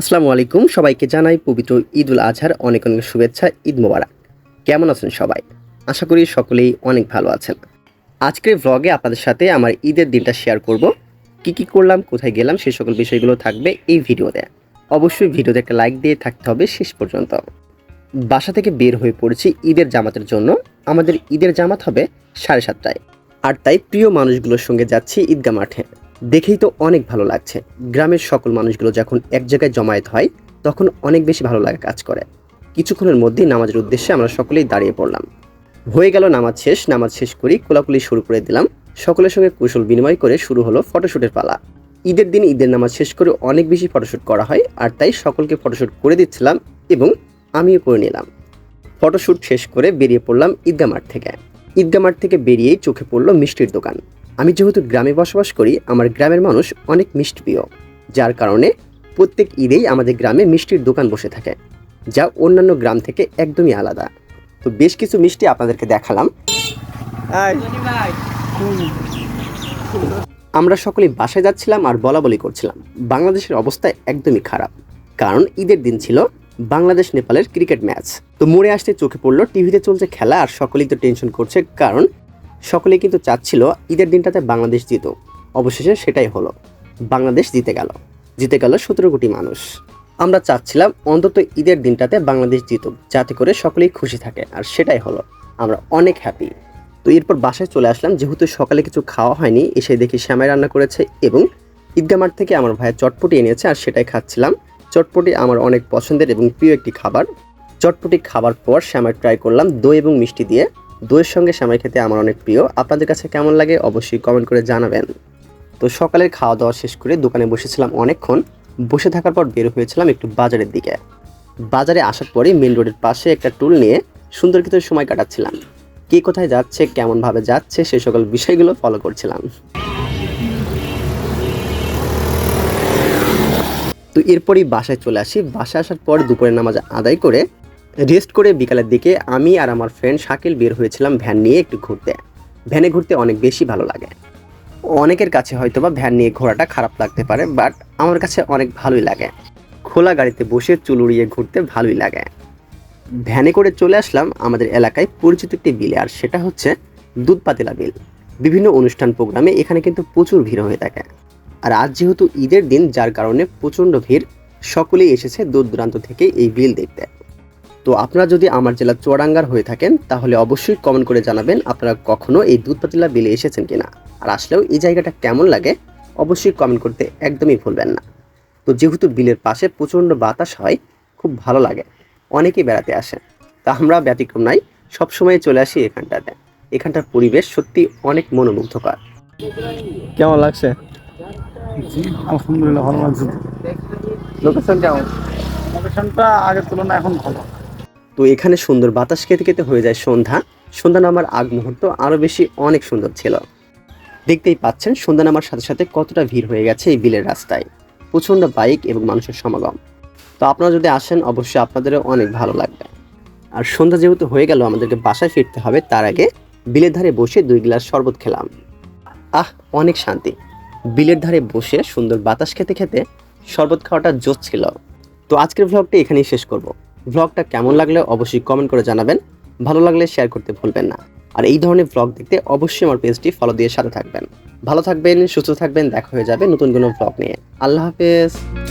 আসসালামু আলাইকুম। সবাইকে জানাই পবিত্র ঈদ উল আজহার অনেক অনেক শুভেচ্ছা, ঈদ মোবারক। কেমন আছেন সবাই? আশা করি সকলেই অনেক ভালো আছেন। আজকের ভ্লগে আপনাদের সাথে আমার ঈদের দিনটা শেয়ার করব। কি কি করলাম, কোথায় গেলাম সেই সকল বিষয়গুলো থাকবে এই ভিডিওতে। অবশ্যই ভিডিওতে একটা লাইক দিয়ে থাকতে হবে শেষ পর্যন্ত। বাসা থেকে বের হয়ে পড়েছি ঈদের জামাতের জন্য। আমাদের ঈদের জামাত হবে সাড়ে সাতটায়। আর তাই প্রিয় মানুষগুলোর সঙ্গে যাচ্ছি ঈদগা মাঠে। দেখেই তো অনেক ভালো লাগছে। গ্রামের সকল মানুষগুলো যখন এক জায়গায় জমায়েত হয়, তখন অনেক বেশি ভালো লাগা কাজ করে। কিছুক্ষণের মধ্যেই নামাজের উদ্দেশ্যে আমরা সকলেই দাঁড়িয়ে পড়লাম। হয়ে গেল নামাজ শেষ নামাজ শেষ করি কোলাকুলি শুরু করে দিলাম। সকলের সঙ্গে কুশল বিনিময় করে শুরু হলো ফটোশ্যুটের পালা। ঈদের দিন ঈদের নামাজ শেষ করে অনেক বেশি ফটোশ্যুট করা হয়, আর তাই সকলকে ফটোশ্যুট করে দিচ্ছিলাম এবং আমিও করে নিলাম। ফটোশ্যুট শেষ করে বেরিয়ে পড়লাম ঈদগা মাঠ থেকে। ঈদগা মাঠ থেকে বেরিয়েই চোখে পড়ল মিষ্টির দোকান। আমি যেহেতু গ্রামে বসবাস করি আমার গ্রামের মানুষ অনেক মিষ্টি প্রিয় যার কারণে প্রত্যেক ঈদেই আমাদের গ্রামে মিষ্টির দোকান বসে থাকে যা অন্যান্য গ্রাম থেকে একদমই আলাদা। তো বেশ কিছু মিষ্টি আপনাদেরকে দেখালাম। আমরা সকলে বাসায় যাচ্ছিলাম আর বলা বলি করছিলাম। বাংলাদেশের অবস্থা একদমই খারাপ কারণ ঈদের দিন ছিল বাংলাদেশ নেপালের ক্রিকেট ম্যাচ। তো মোড়ে আসতে চোখে পড়ল, টিভিতে চলছে খেলা আর সকলেই তো টেনশন করছে, কারণ সকলেই কিন্তু চাচ্ছিল ঈদের দিনটাতে বাংলাদেশ জিত। অবশেষে সেটাই হলো, বাংলাদেশ জিতে গেল। জিতে গেল সতেরো কোটি মানুষ। আমরা চাচ্ছিলাম অন্তত ঈদের দিনটাতে বাংলাদেশ জিতুক, যাতে করে সকলেই খুশি থাকে, আর সেটাই হলো, আমরা অনেক হ্যাপি তো এরপর বাসায় চলে আসলাম, যেহেতু সকালে কিছু খাওয়া হয়নি, এসে দেখি শ্যামাই রান্না করেছে এবং ঈদগা মাঠ থেকে আমার ভাইয়ের চটপটি এনেছে আর সেটাই খাচ্ছিলাম। চটপটি আমার অনেক পছন্দের এবং প্রিয় একটি খাবার। চটপটি খাবার পর শ্যামাই ট্রাই করলাম দই এবং মিষ্টি দিয়ে। দইয়ের সঙ্গে শ্যামাই খেতে আমার অনেক প্রিয়। আপনাদের কাছে কেমন লাগে অবশ্যই কমেন্ট করে জানাবেন। তো সকালের খাওয়া দাওয়া শেষ করে দোকানে বসেছিলাম অনেকক্ষণ। বসে থাকার পর বের হয়েছিলাম একটু বাজারের দিকে। বাজারে আসার পরেই মেন রোডের পাশে একটা টুল নিয়ে সুন্দর কিছু সময় কাটাচ্ছিলাম। কে কোথায় যাচ্ছে, কেমনভাবে যাচ্ছে সেই সকল বিষয়গুলো ফলো করছিলাম। তো এরপরই বাসায় চলে আসি। বাসায় আসার পর দুপুরের নামাজ আদায় করে রেস্ট করে বিকালের দিকে আমি আর আমার ফ্রেন্ড শাকিল বের হয়েছিলাম ভ্যান নিয়ে একটু ঘুরতে। ভ্যানে ঘুরতে অনেক বেশি ভালো লাগে। অনেকের কাছে হয়তো বা ভ্যান নিয়ে ঘোরাটা খারাপ লাগতে পারে বাট আমার কাছে অনেক ভালোই লাগে। খোলা গাড়িতে বসে চুল উড়িয়ে ঘুরতে ভালোই লাগে। ভ্যানে করে চলে আসলাম আমাদের এলাকায় পরিচিত একটি বিলে, আর সেটা হচ্ছে দুধ পাতিলা বিল। বিভিন্ন অনুষ্ঠান প্রোগ্রামে এখানে কিন্তু প্রচুর ভিড় হয়ে থাকে। আর আজ যেহেতু ঈদের দিন, যার কারণে প্রচণ্ড ভিড়, সকলেই এসেছে দূর দূরান্ত থেকে এই বিল দেখতে। তো আপনারা যদি আমার জেলা চুয়াডাঙ্গার হয়ে থাকেন, তাহলে অবশ্যই কমেন্ট করে জানাবেন আপনারা কখনো এই দুধ পাতিলা বিলে এসেছেন কিনা। আর আসলেও এই জায়গাটা কেমন লাগে, অবশ্যই কমেন্ট করতে একদমই ভুলবেন না। তো যেহেতু বিলের পাশে প্রচণ্ড বাতাস হয়, খুব ভালো লাগে, অনেকেই বেড়াতে আসে। তা আমরা ব্যতিক্রম নাই সবসময় চলে আসি এখানটাতে। এখানটার পরিবেশ সত্যি অনেক মনোমুগ্ধকর। কেমন লাগছে? আলহামদুলিল্লাহ ভালো লাগছে লোকেশন কেমন? লোকেশনটা আগের তুলনায় এখন ভালো। তো এখানে সুন্দর বাতাস খেতে খেতে হয়ে যায় সন্ধ্যা। সন্ধ্যা নামার আগ মুহূর্ত আরও বেশি অনেক সুন্দর ছিল। দেখতেই পাচ্ছেন, সন্ধ্যা নামার সাথে সাথে কতটা ভিড় হয়ে গেছে এই বিলের রাস্তায়। প্রচণ্ড বাইক এবং মানুষের সমাগম। তো আপনারা যদি আসেন, অবশ্যই আপনাদেরও অনেক ভালো লাগবে। আর সন্ধ্যা যেহেতু হয়ে গেল, আমাদেরকে বাসায় ফিরতে হবে, তার আগে বিলের ধারে বসে দুই গ্লাস শরবত খেলাম। আহ, অনেক শান্তি। বিলের ধারে বসে সুন্দর বাতাস খেতে খেতে শরবত খাওয়াটা জোশ ছিল। তো আজকের ভ্লগটি এখানেই শেষ করব। ভ্লগটা কেমন লাগলে অবশ্যই কমেন্ট করে জানাবেন। ভালো লাগলে শেয়ার করতে ভুলবেন না। আর এই ধরনের ভ্লগ দেখতে অবশ্যই আমার পেজটি ফলো দিয়ে সাথে থাকবেন। ভালো থাকবেন, সুস্থ থাকবেন, দেখা হয়ে যাবে নতুন কোনো ভ্লগ নিয়ে। আল্লাহ হাফেজ।